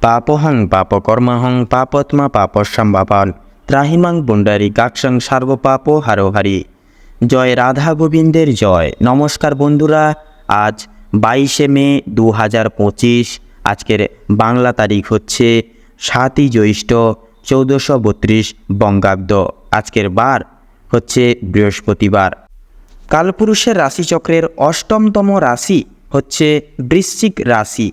পাপহং পাপকর্মাহং পাপত্মা পাপস্যাম্বাপান ত্রাহিমাং বুন্ডারি কাকসং সার্বপাপ হারোহারি। জয় রাধা গোবিন্দের জয়। নমস্কার বন্ধুরা, আজ বাইশে মে দু হাজার পঁচিশ, আজকের বাংলা তারিখ হচ্ছে সাতই জ্যৈষ্ঠ চৌদ্দশো বত্রিশ বঙ্গাব্দ। আজকের বার হচ্ছে বৃহস্পতিবার। কালপুরুষের রাশিচক্রের অষ্টমতম রাশি হচ্ছে বৃশ্চিক রাশি।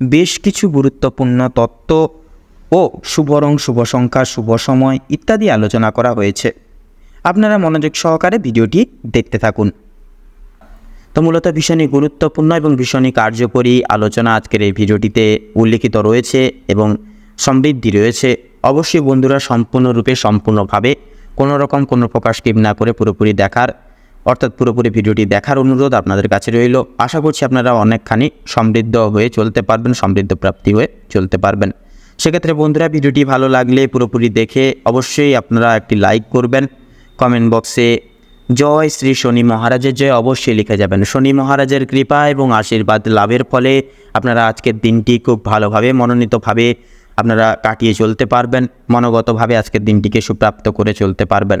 বেশ কিছু গুরুত্বপূর্ণ তত্ত্ব ও শুভ রং শুভ সংখ্যা, শুভ সময় ইত্যাদি আলোচনা করা হয়েছে। আপনারা মনোযোগ সহকারে ভিডিওটি দেখতে থাকুন। তো মূলত ভীষণই গুরুত্বপূর্ণ এবং ভীষণই কার্যকরী আলোচনা আজকের এই ভিডিওটিতে উল্লেখিত রয়েছে এবং সমৃদ্ধি রয়েছে। অবশ্যই বন্ধুরা সম্পূর্ণরূপে, সম্পূর্ণভাবে কোনো রকম কোনো প্রকাশ স্কিপ না করে পুরোপুরি দেখার অর্থাৎ পুরোপুরি ভিডিওটি দেখার অনুরোধ আপনাদের কাছে রইল। আশা করছি আপনারা অনেকখানি সমৃদ্ধ হয়ে চলতে পারবেন, সমৃদ্ধ প্রাপ্তি হয়ে চলতে পারবেন। সেক্ষেত্রে বন্ধুরা, ভিডিওটি ভালো লাগলে পুরোপুরি দেখে অবশ্যই আপনারা একটি লাইক করবেন। কমেন্ট বক্সে জয় শ্রী শনি মহারাজের জয় অবশ্যই লিখে যাবেন। শনি মহারাজের কৃপা এবং আশীর্বাদ লাভের ফলে আপনারা আজকের দিনটি খুব ভালোভাবে, মনোনীতভাবে আপনারা কাটিয়ে চলতে পারবেন, মনোগতভাবে আজকের দিনটিকে সুপ্রাপ্ত করে চলতে পারবেন।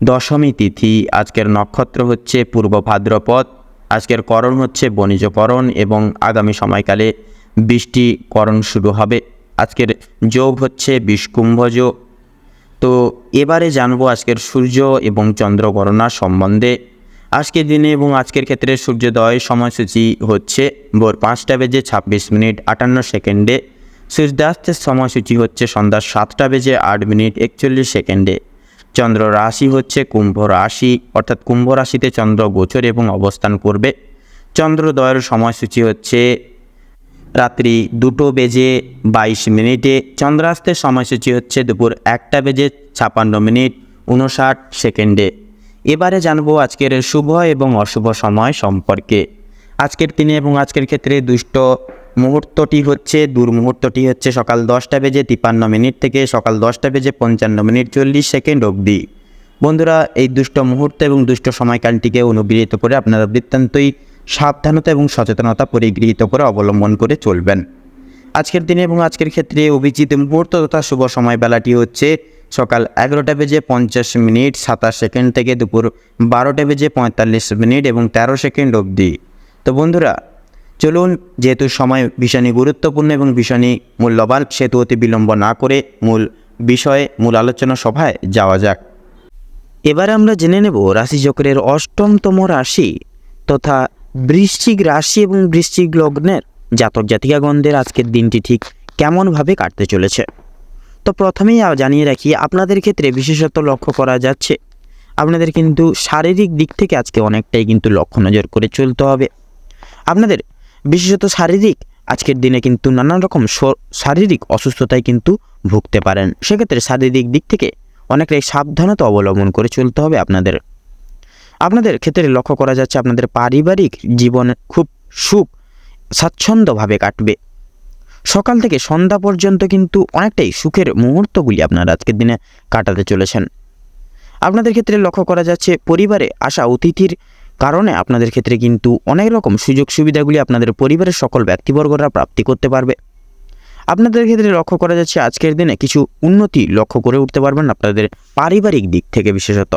দশমী তিথি, আজকের নক্ষত্র হচ্ছে পূর্ব ভাদ্রপদ, আজকের করণ হচ্ছে বণিজকরণ এবং আগামী সময়কালে বৃষ্টিকরণ শুরু হবে। আজকের যোগ হচ্ছে বিষকুম্ভ যোগ। তো এবারে জানব আজকের সূর্য এবং চন্দ্র গণনা সম্বন্ধে। আজকের দিনে এবং আজকের ক্ষেত্রে সূর্যোদয় সময়সূচি হচ্ছে ভোর পাঁচটা বেজে ছাব্বিশ মিনিট আটান্ন সেকেন্ডে। সূর্যাস্তের সময়সূচি হচ্ছে সন্ধ্যা সাতটা বেজে আট মিনিট একচল্লিশ সেকেন্ডে। চন্দ্র রাশি হচ্ছে কুম্ভ রাশি, অর্থাৎ কুম্ভ রাশিতে চন্দ্র গোচর এবং অবস্থান করবে। চন্দ্রোদয়ের সময়সূচি হচ্ছে রাত্রি দুটো বেজে বাইশ মিনিটে। চন্দ্রাস্তের সময়সূচি হচ্ছে দুপুর একটা বেজে ছাপান্ন মিনিট উনষাট সেকেন্ডে। এবারে জানব আজকের শুভ এবং অশুভ সময় সম্পর্কে। আজকের দিনে এবং আজকের ক্ষেত্রে দুষ্ট মুহূর্তটি হচ্ছে দুর্মুহূর্তটি হচ্ছে সকাল দশটা বেজে তিপ্পান্ন মিনিট থেকে সকাল দশটা বেজে পঞ্চান্ন মিনিট চল্লিশ সেকেন্ড অবধি। বন্ধুরা, এই দুষ্ট মুহূর্ত এবং দুষ্ট সময়কালটিকে অনুগৃহীত করে আপনারা বৃত্তান্তই সাবধানতা এবং সচেতনতা পরিগৃহীত করে অবলম্বন করে চলবেন। আজকের দিনে এবং আজকের ক্ষেত্রে অভিজিৎ মুহূর্ত তথা শুভ সময় বেলাটি হচ্ছে সকাল এগারোটা বেজে পঞ্চাশ মিনিট সাতাশ সেকেন্ড থেকে দুপুর বারোটা বেজে পঁয়তাল্লিশ মিনিট এবং তেরো সেকেন্ড অবধি। তো বন্ধুরা চলুন, যেহেতু সময় ভীষণই গুরুত্বপূর্ণ এবং ভীষণই মূল্যবান, সেহেতু অতি বিলম্ব না করে মূল বিষয়ে, মূল আলোচনা সভায় যাওয়া যাক। এবার আমরা জেনে নেব রাশিচক্রের অষ্টমতম রাশি তথা বৃশ্চিক রাশি এবং বৃশ্চিক লগ্নের জাতক জাতিকাগণদের আজকের দিনটি ঠিক কেমনভাবে কাটতে চলেছে। তো প্রথমেই জানিয়ে রাখি, আপনাদের ক্ষেত্রে বিশেষত লক্ষ্য করা যাচ্ছে, আপনাদের কিন্তু শারীরিক দিক থেকে আজকে অনেকটাই কিন্তু লক্ষ্য নজর করে চলতে হবে। আপনাদের বিশেষত শারীরিক, আজকের দিনে কিন্তু নানান রকম শারীরিক অসুস্থতায় কিন্তু ভুগতে পারেন। সেক্ষেত্রে শারীরিক দিক থেকে অনেকটাই সাবধানতা অবলম্বন করে চলতে হবে আপনাদের। আপনাদের ক্ষেত্রে লক্ষ্য করা যাচ্ছে আপনাদের পারিবারিক জীবন খুব সুখ, স্বাচ্ছন্দ্যভাবে কাটবে। সকাল থেকে সন্ধ্যা পর্যন্ত কিন্তু অনেকটাই সুখের মুহূর্তগুলি আপনারা আজকের দিনে কাটাতে চলেছেন। আপনাদের ক্ষেত্রে লক্ষ্য করা যাচ্ছে পরিবারে আসা অতিথির কারণে আপনাদের ক্ষেত্রে কিন্তু অনেক রকম সুযোগ সুবিধাগুলি আপনাদের পরিবারের সকল ব্যক্তিবর্গরা প্রাপ্তি করতে পারবে। আপনাদের ক্ষেত্রে লক্ষ্য করা যাচ্ছে আজকের দিনে কিছু উন্নতি লক্ষ্য করে উঠতে পারবেন আপনাদের পারিবারিক দিক থেকে বিশেষত।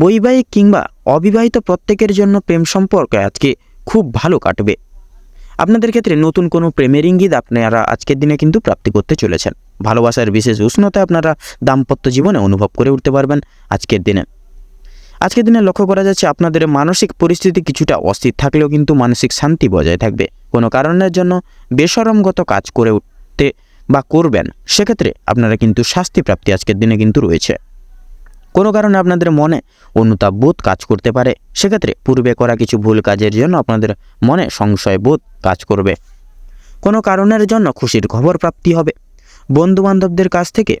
বৈবাহিক কিংবা অবিবাহিত প্রত্যেকের জন্য প্রেম সম্পর্ক আজকে খুব ভালো কাটবে। আপনাদের ক্ষেত্রে নতুন কোনো প্রেমের ইঙ্গিত আপনারা আজকের দিনে কিন্তু প্রাপ্তি করতে চলেছেন। ভালোবাসার বিশেষ উষ্ণতা আপনারা দাম্পত্য জীবনে অনুভব করে উঠতে পারবেন আজকের দিনে। আজকের দিনে লক্ষ্য করা যাচ্ছে আপনাদের মানসিক পরিস্থিতি কিছুটা অস্থির থাকলেও কিন্তু মানসিক শান্তি বজায় থাকবে। কোনো কারণের জন্য বেসরমগত কাজ করে উঠতে বা করবেন, সেক্ষেত্রে আপনারা কিন্তু শাস্তি প্রাপ্তি আজকের দিনে কিন্তু রয়েছে। কোনো কারণে আপনাদের মনে অনুতাপ বোধ কাজ করতে পারে, সেক্ষেত্রে পূর্বে করা কিছু ভুল কাজের জন্য আপনাদের মনে সংশয় বোধ কাজ করবে। কোনো কারণের জন্য খুশির খবর প্রাপ্তি হবে। বন্ধু বান্ধবদের কাছ থেকে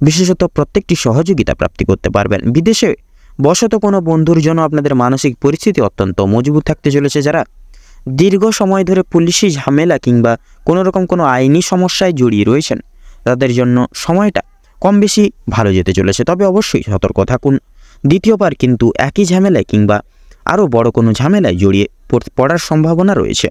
বিশেষত প্রত্যেকটি সহযোগিতা প্রাপ্তি করতে পারবেন। বিদেশে বশত কোনো বন্ধুর জন্য আপনাদের মানসিক পরিস্থিতি অত্যন্ত মজবুত থাকতে চলেছে যারা দীর্ঘ সময় ধরে পুলিশি ঝামেলা কিংবা কোনো রকম কোনো আইনি সমস্যায় জড়িয়ে রয়েছেন, তাদের জন্য সময়টা কম বেশি ভালো যেতে চলেছে। তবে অবশ্যই সতর্ক থাকুন। দ্বিতীয়বার কিন্তু একই ঝামেলায় কিংবা আরও বড় কোনো ঝামেলায় জড়িয়ে পড়- পড়ার সম্ভাবনা রয়েছে।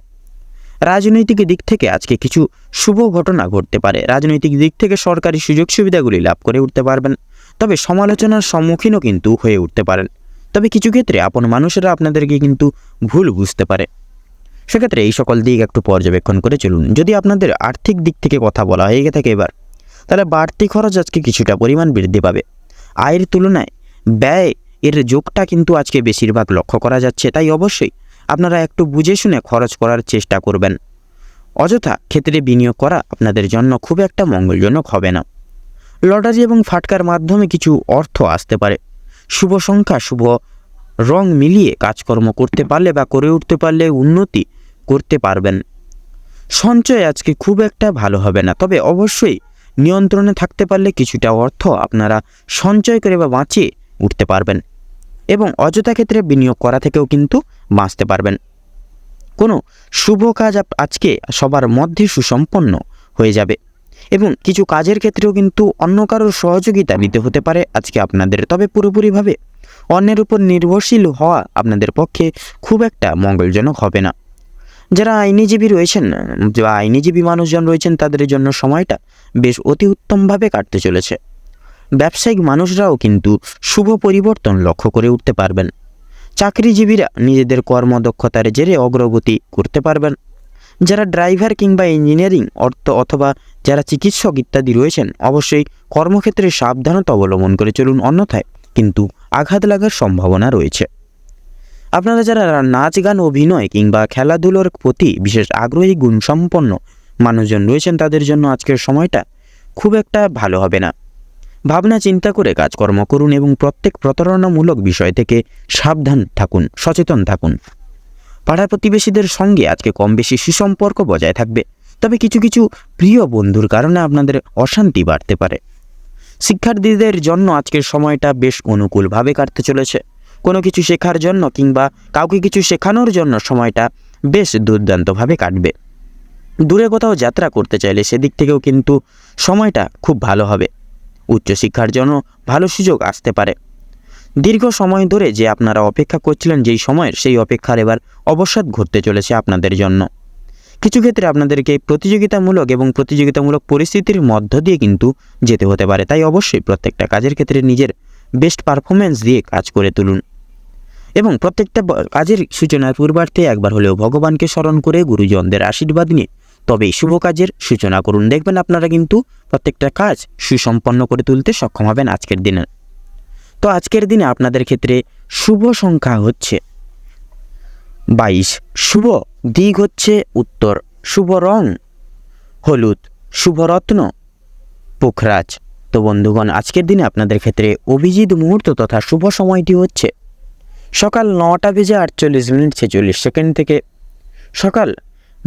রাজনৈতিক দিক থেকে আজকে কিছু শুভ ঘটনা ঘটতে পারে। রাজনৈতিক দিক থেকে সরকারি সুযোগ সুবিধাগুলি লাভ করে উঠতে পারবেন। তবে সমালোচনার সম্মুখীনও কিন্তু হয়ে উঠতে পারেন। তবে কিছু ক্ষেত্রে আপন মানুষেরা আপনাদেরকে কিন্তু ভুল বুঝতে পারে। সেক্ষেত্রে এই সকল দিক একটু পর্যবেক্ষণ করে চলুন। যদি আপনাদের আর্থিক দিক থেকে কথা বলা হয়ে থাকে এবার, তাহলে বাড়তি খরচ আজকে কিছুটা পরিমাণ বৃদ্ধি পাবে। আয়ের তুলনায় ব্যয় এর যোগটা কিন্তু আজকে বেশিরভাগ লক্ষ্য করা যাচ্ছে, তাই অবশ্যই আপনারা একটু বুঝে শুনে খরচ করার চেষ্টা করবেন। অযথা ক্ষেত্রে বিনিয়োগ করা আপনাদের জন্য খুব একটা মঙ্গলজনক হবে না। লটারি এবং ফাটকার মাধ্যমে কিছু অর্থ আসতে পারে। শুভ সংখ্যা শুভ, রং মিলিয়ে কাজকর্ম করতে পারলে বা করে উঠতে পারলে উন্নতি করতে পারবেন। সঞ্চয় আজকে খুব একটা ভালো হবে না, তবে অবশ্যই নিয়ন্ত্রণে থাকতে পারলে কিছুটা অর্থ আপনারা সঞ্চয় করে বা বাঁচিয়ে উঠতে পারবেন এবং অযথা ক্ষেত্রে বিনিয়োগ করা থেকেও কিন্তু বাঁচতে পারবেন। কোনো শুভ কাজ আজকে সবার মধ্যে সুসম্পন্ন হয়ে যাবে। এবং কিছু কাজের ক্ষেত্রেও কিন্তু অন্য কারোর সহযোগিতা নিতে হতে পারে আজকে আপনাদের। তবে পুরোপুরিভাবে অন্যের উপর নির্ভরশীল হওয়া আপনাদের পক্ষে খুব একটা মঙ্গলজনক হবে না। যারা আইনিজীবী রয়েছেন বা আইনিজীবী মানুষজন রয়েছেন, তাদের জন্য সময়টা বেশ অতি উত্তমভাবে কাটতে চলেছে। ব্যবসায়িক মানুষরাও কিন্তু শুভ পরিবর্তন লক্ষ্য করে উঠতে পারবেন। চাকরিজীবীরা নিজেদের কর্মদক্ষতার জেরে অগ্রগতি করতে পারবেন। যারা ড্রাইভার কিংবা ইঞ্জিনিয়ারিং, অর্থ অথবা যারা চিকিৎসক ইত্যাদি রয়েছেন, অবশ্যই কর্মক্ষেত্রে সাবধানতা অবলম্বন করে চলুন অন্যথায় কিন্তু আঘাত লাগার সম্ভাবনা রয়েছে। আপনারা যারা নাচ, গান, অভিনয় কিংবা খেলাধুলোর প্রতি বিশেষ আগ্রহী, গুণসম্পন্ন মানুষজন রয়েছেন, তাদের জন্য আজকের সময়টা খুব একটা ভালো হবে না। ভাবনা, চিন্তা করে কাজকর্ম করুন এবং প্রত্যেক প্রতারণামূলক বিষয় থেকে সাবধান থাকুন, সচেতন থাকুন। পাড়া প্রতিবেশীদের সঙ্গে আজকে কম বেশি সুসম্পর্ক বজায় থাকবে। তবে কিছু কিছু প্রিয় বন্ধুর কারণে আপনাদের অশান্তি বাড়তে পারে। শিক্ষার্থীদের জন্য আজকের সময়টা বেশ অনুকূলভাবে কাটতে চলেছে। কোনো কিছু শেখার জন্য কিংবা কাউকে কিছু শেখানোর জন্য সময়টা বেশ দুর্দান্তভাবে কাটবে। দূরে কোথাও যাত্রা করতে চাইলে সেদিক থেকেও কিন্তু সময়টা খুব ভালো হবে। উচ্চশিক্ষার জন্য ভালো সুযোগ আসতে পারে। দীর্ঘ সময় ধরে যে আপনারা অপেক্ষা করছিলেন যেই সময়ের, সেই অপেক্ষার এবার অবসাদ ঘটতে চলেছে আপনাদের জন্য। কিছু ক্ষেত্রে আপনাদেরকে প্রতিযোগিতামূলক এবং প্রতিযোগিতামূলক পরিস্থিতির মধ্য দিয়ে কিন্তু যেতে হতে পারে। তাই অবশ্যই প্রত্যেকটা কাজের ক্ষেত্রে নিজের বেস্ট পারফরমেন্স দিয়ে কাজ করে তুলুন। এবং প্রত্যেকটা কাজের সূচনার পূর্বার্থে একবার হলেও ভগবানকে স্মরণ করে গুরুজনদের আশীর্বাদ নিয়ে তবেই শুভ কাজের সূচনা করুন। দেখবেন আপনারা কিন্তু প্রত্যেকটা কাজ সুসম্পন্ন করে তুলতে সক্ষম হবেন আজকের দিনে। তো আজকের দিনে আপনাদের ক্ষেত্রে শুভ সংখ্যা হচ্ছে বাইশ। শুভ দিক হচ্ছে উত্তর। শুভ রং হলুদ। শুভ রত্ন পুখরাজ। তো বন্ধুগণ, আজকের দিনে আপনাদের ক্ষেত্রে অভিজিৎ মুহূর্ত তথা শুভ সময়টি হচ্ছে সকাল নটা বেজে আটচল্লিশ মিনিট ছেচল্লিশ সেকেন্ড থেকে সকাল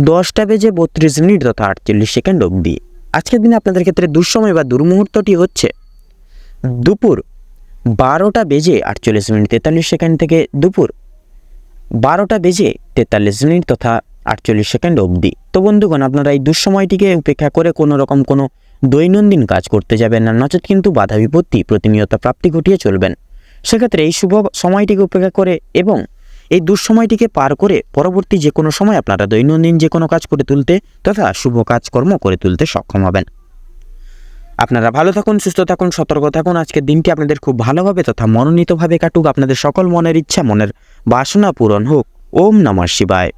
দশটা বেজে বত্রিশ মিনিট তথা আটচল্লিশ সেকেন্ড অবধি। আজকের দিনে আপনাদের ক্ষেত্রে দুঃসময় বা দুর্মুহূর্তটি হচ্ছে দুপুর বারোটা বেজে আটচল্লিশ মিনিট তেতাল্লিশ সেকেন্ড থেকে দুপুর বারোটা বেজে তেতাল্লিশ মিনিট তথা আটচল্লিশ সেকেন্ড অবধি। তো বন্ধুগণ, আপনারা এই দুঃসময়টিকে উপেক্ষা করে কোনো রকম কোনো দৈনন্দিন কাজ করতে যাবেন না, নচেত কিন্তু বাধা বিপত্তি, প্রতিনিয়ত প্রাপ্তি ঘটিয়ে চলবেন। সেক্ষেত্রে এই শুভ সময়টিকে উপেক্ষা করে এবং এই দুঃসময়টিকে পার করে পরবর্তী যে কোনো সময় আপনারা দৈনন্দিন যে কোনো কাজ করে তুলতে তথা শুভ কাজকর্ম করে তুলতে সক্ষম হবেন। আপনারা ভালো থাকুন, সুস্থ থাকুন, সতর্ক থাকুন। আজকের দিনটি আপনাদের খুব ভালোভাবে তথা মনোনীতভাবে কাটুক। আপনাদের সকল মনের ইচ্ছা, মনের বাসনা পূরণ হোক। ওম নমঃ শিবায়।